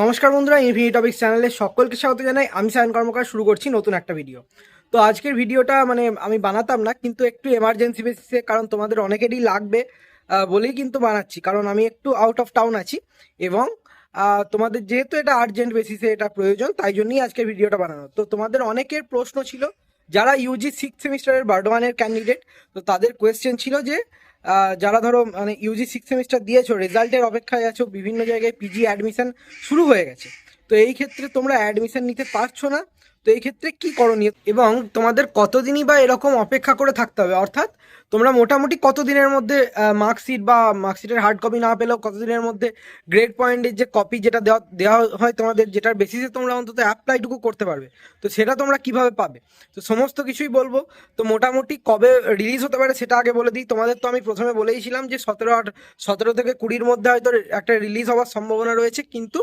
নমস্কার বন্ধুরা ইনফিনি টপিক চ্যানেলে সকলকে স্বাগত জানাই। আমি সায়ন কর্মকার, শুরু করছি নতুন একটা ভিডিও তো আজকের ভিডিওটা মানে আমি বানাতাম না, কিন্তু একটু এমার্জেন্সি বেসিসে কারণ তোমাদের অনেকেরই লাগবে বলেই কিন্তু বানাচ্ছি। কারণ আমি একটু আউট অফ টাউন আছি এবং তোমাদের যেহেতু এটা আর্জেন্ট বেসিসে এটা প্রয়োজন, তাই জন্যই আজকের ভিডিওটা বানানো। তো তোমাদের অনেকের প্রশ্ন ছিল, যারা ইউজি সিক্স সেমিস্টারের বার্ডওয়ানের ক্যান্ডিডেট তো তাদের কোয়েশ্চেন ছিল যে যারা ধরো মানে ইউজি সিক্স সেমিস্টার দিয়েছ রেজাল্টের অপেক্ষায় আছো, বিভিন্ন জায়গায় পিজি অ্যাডমিশন শুরু হয়ে গেছে। তো এই ক্ষেত্রে তোমরা অ্যাডমিশন নিতে পারছ না। তো এই ক্ষেত্রে কি করণীয়? এবং তোমাদের কতদিনই বা এরকম অপেক্ষা করে থাকতে হবে? অর্থাৎ তোমরা মোটামুটি কতদিনের মধ্যে মার্কশিট বা মার্কশিটের হার্ড কপি না পেলেও কতদিনের মধ্যে গ্রেড পয়েন্টের যে কপি যেটা দেওয়া দেওয়া হয় তোমাদের, যেটার বেসিসে তোমরা অন্তত অ্যাপ্লাইটুকু করতে পারবে। তো সেটা তোমরা কীভাবে পাবে? তো সমস্ত কিছুই বলব। তো মোটামুটি কবে রিলিজ হতে পারে সেটা আগে বলে দিই। তোমাদের তো আমি প্রথমে বলেইছিলাম যে সতেরো আট, সতেরো থেকে কুড়ির মধ্যে হয়তো একটা রিলিজ হওয়ার সম্ভাবনা রয়েছে। কিন্তু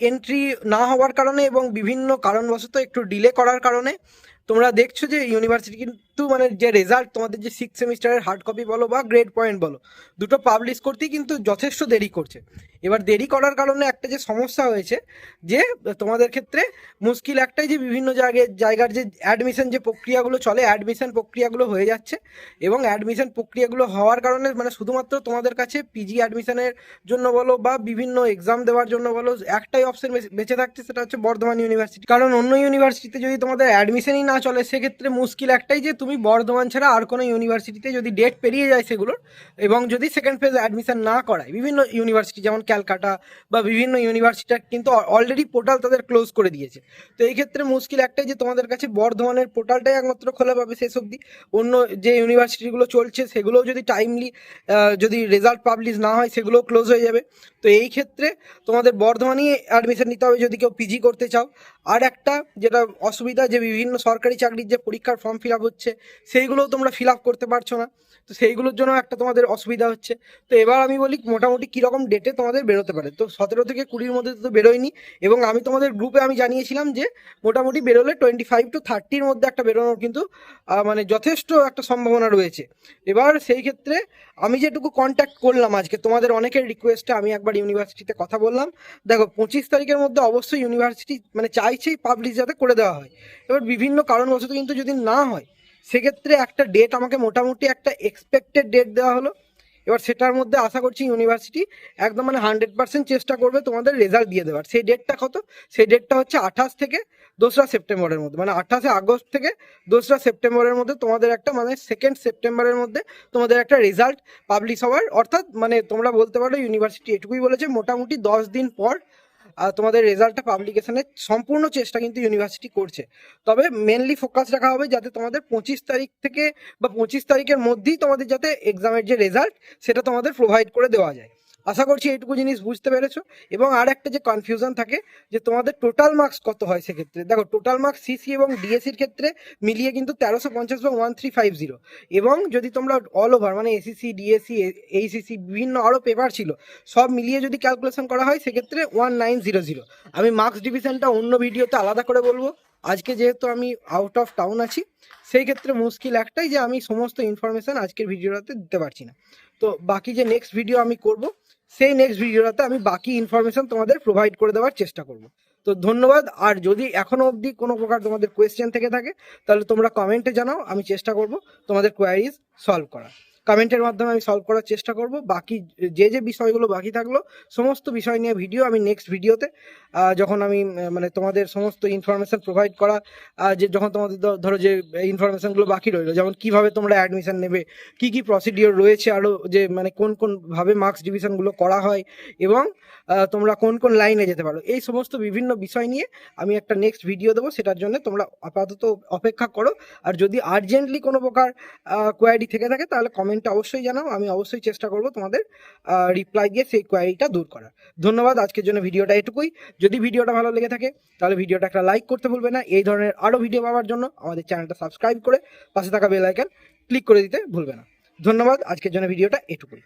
এন্ট্রি না হওয়ার কারণে এবং বিভিন্ন কারণবশত একটু ডিলে করার কারণে তোমরা দেখছ যে ইউনিভার্সিটি কিন্তু মানে যে রেজাল্ট তোমাদের যে সিক্স সেমিস্টারের হার্ড কপি বলো বা গ্রেড পয়েন্ট বলো, দুটো পাবলিশ করতেই কিন্তু যথেষ্ট দেরি করছে। এবার দেরি করার কারণে একটা যে সমস্যা হয়েছে, যে তোমাদের ক্ষেত্রে মুশকিল একটাই যে বিভিন্ন জায়গায়, জায়গার যে অ্যাডমিশন যে প্রক্রিয়াগুলো চলে অ্যাডমিশন প্রক্রিয়াগুলো হয়ে যাচ্ছে এবং অ্যাডমিশন প্রক্রিয়াগুলো হওয়ার কারণে মানে শুধুমাত্র তোমাদের কাছে পিজি অ্যাডমিশনের জন্য বলো বা বিভিন্ন এক্সাম দেওয়ার জন্য বলো, একটাই অপশন বেঁচে থাকছে সেটা হচ্ছে বর্ধমান ইউনিভার্সিটি কারণ অন্য ইউনিভার্সিটিতে যদি তোমাদের অ্যাডমিশনই না চলে, সেক্ষেত্রে মুশকিল একটাই যে তুমি বর্ধমান ছাড়া আর কোনো ইউনিভার্সিটিতে যদি ডেট পেরিয়ে যায় সেগুলোর, এবং যদি সেকেন্ড ফেজ অ্যাডমিশন না করায়, বিভিন্ন ইউনিভার্সিটি যেমন ক্যালকাটা বা বিভিন্ন ইউনিভার্সিটি কিন্তু অলরেডি পোর্টাল তাদের ক্লোজ করে দিয়েছে। তো এই ক্ষেত্রে মুশকিল একটাই যে তোমাদের কাছে বর্ধমানের পোর্টালটাই একমাত্র খোলা পাবে শেষ অবধি। অন্য যে ইউনিভার্সিটিগুলো চলছে, সেগুলোও যদি টাইমলি যদি রেজাল্ট পাবলিশ না হয়, সেগুলোও ক্লোজ হয়ে যাবে। তো এই ক্ষেত্রে তোমাদের বর্ধমানেই অ্যাডমিশন নিতে হবে, যদি কেউ পিজি করতে চাও। আর একটা যেটা অসুবিধা যে বিভিন্ন সরকারি চাকরির যে পরীক্ষার ফর্ম ফিল হচ্ছে, সেইগুলোও তোমরা ফিল করতে পারছ না। তো সেইগুলোর জন্য একটা তোমাদের অসুবিধা হচ্ছে। তো এবার আমি বলি মোটামুটি কীরকম ডেটে তোমাদের বেরোতে পারে। তো সতেরো থেকে কুড়ির মধ্যে তো বেরোয়নি এবং আমি তোমাদের গ্রুপে আমি জানিয়েছিলাম যে মোটামুটি বেরোলে টোয়েন্টি ফাইভ টু থার্টির মধ্যে একটা বেরোনোর কিন্তু মানে যথেষ্ট একটা সম্ভাবনা রয়েছে। এবার সেই ক্ষেত্রে আমি যেটুকু কন্ট্যাক্ট করলাম আজকে, তোমাদের অনেকের রিকোয়েস্টে আমি একবার ইউনিভার্সিটিতে কথা বললাম। দেখো, পঁচিশ তারিখের মধ্যে অবশ্যই ইউনিভার্সিটি মানে চাইছেই পাবলিশ যাতে করে দেওয়া হয়। এবার বিভিন্ন কারণবশত কিন্তু যদি না হয়, সেক্ষেত্রে একটা ডেট আমাকে মোটামুটি একটা এক্সপেক্টেড ডেট দেওয়া হলো। এবার সেটার মধ্যে আশা করছি ইউনিভার্সিটি একদম মানে হান্ড্রেড পার্সেন্ট চেষ্টা করবে তোমাদের রেজাল্ট দিয়ে দেওয়ার। সেই ডেটটা কত? সেই ডেটটা হচ্ছে আঠাশ থেকে দোসরা সেপ্টেম্বরের মধ্যে। মানে আঠাশে আগস্ট থেকে দোসরা সেপ্টেম্বরের মধ্যে তোমাদের একটা মানে সেকেন্ড সেপ্টেম্বরের মধ্যে তোমাদের একটা রেজাল্ট পাবলিশ হওয়ার। অর্থাৎ মানে তোমরা বলতে পারো ইউনিভার্সিটি এটুকুই বলেছে, মোটামুটি দশ দিন পর তোমাদের রেজাল্টটা পাবলিকেশনের সম্পূর্ণ চেষ্টা কিন্তু ইউনিভার্সিটি করছে। তবে মেনলি ফোকাস রাখা হবে যাতে তোমাদের পঁচিশ তারিখ থেকে বা পঁচিশ তারিখের মধ্যেই তোমাদের যাতে এক্সামের যে রেজাল্ট সেটা তোমাদের প্রোভাইড করে দেওয়া যায়। আশা করছি এইটুকু জিনিস বুঝতে পেরেছ। এবং আর একটা যে কনফিউশন থাকে, যে তোমাদের টোটাল মার্কস কত হয় সেক্ষেত্রে। দেখো টোটাল মার্কস সিসি এবং ডিএসির ক্ষেত্রে মিলিয়ে কিন্তু তেরোশো পঞ্চাশ বা ওয়ান থ্রি ফাইভ জিরো এবং যদি তোমরা অল ওভার মানে এসিসি ডিএসসি এইসিসি বিভিন্ন আরও পেপার ছিল, সব মিলিয়ে যদি ক্যালকুলেশন করা হয়, সেক্ষেত্রে ওয়ান নাইন জিরো জিরো আমি মার্কস ডিভিশনটা অন্য ভিডিওতে আলাদা করে বলব। আজকে যেহেতু আমি আউট অফ টাউন আছি, সেই ক্ষেত্রে মুশকিল একটাই যে আমি সমস্ত ইনফরমেশন আজকের ভিডিওটাতে দিতে পারছি না। তো বাকি যে নেক্সট ভিডিও আমি করব সেই নেক্সট ভিডিওটাতে আমি বাকি ইনফরমেশন তোমাদের প্রোভাইড করে দেওয়ার চেষ্টা করব। তো ধন্যবাদ, আর যদি এখনও অবধি কোনো প্রকার তোমাদের কোয়েশ্চেন থেকে থাকে, তাহলে তোমরা কমেন্টে জানাও, আমি চেষ্টা করব তোমাদের কোয়ারিজ সলভ করা কমেন্টের মাধ্যমে আমি সলভ করার চেষ্টা করব। বাকি যে যে বিষয়গুলো বাকি থাকল, সমস্ত বিষয় নিয়ে ভিডিও আমি নেক্সট ভিডিওতে যখন আমি মানে তোমাদের সমস্ত ইনফরমেশন প্রোভাইড করা যে যখন তোমাদের ধরো যে ইনফরমেশানগুলো বাকি রইল, যেমন কীভাবে তোমরা অ্যাডমিশান নেবে, কি কি প্রসিডিওর রয়েছে আরও যে মানে কোন কোন ভাবে মার্কস ডিভিশনগুলো করা হয় এবং তোমরা কোন কোন লাইনে যেতে পারো। এই সমস্ত বিভিন্ন বিষয় নিয়ে আমি একটা নেক্সট ভিডিও দেবো, সেটার জন্য তোমরা আপাতত অপেক্ষা করো। আর যদি আর্জেন্টলি কোনো প্রকার কোয়ারি থেকে থাকে, তাহলে কমেন্টে অবশ্যই জানাও, আমি অবশ্যই চেষ্টা করব তোমাদের রিপ্লাই দিয়ে সেই কোয়ারিটা দূর করার। ধন্যবাদ, আজকের জন্য ভিডিওটা এটুকুই। যদি ভিডিওটা ভালো লেগে থাকে, তাহলে ভিডিওটা একটা লাইক করতে ভুলবে না। এই ধরনের আরও ভিডিও পাওয়ার জন্য আমাদের চ্যানেলটা সাবস্ক্রাইব করে পাশে থাকা বেল আইকন ক্লিক করে দিতে ভুলবে না। ধন্যবাদ, আজকের জন্য ভিডিওটা এটুকুই।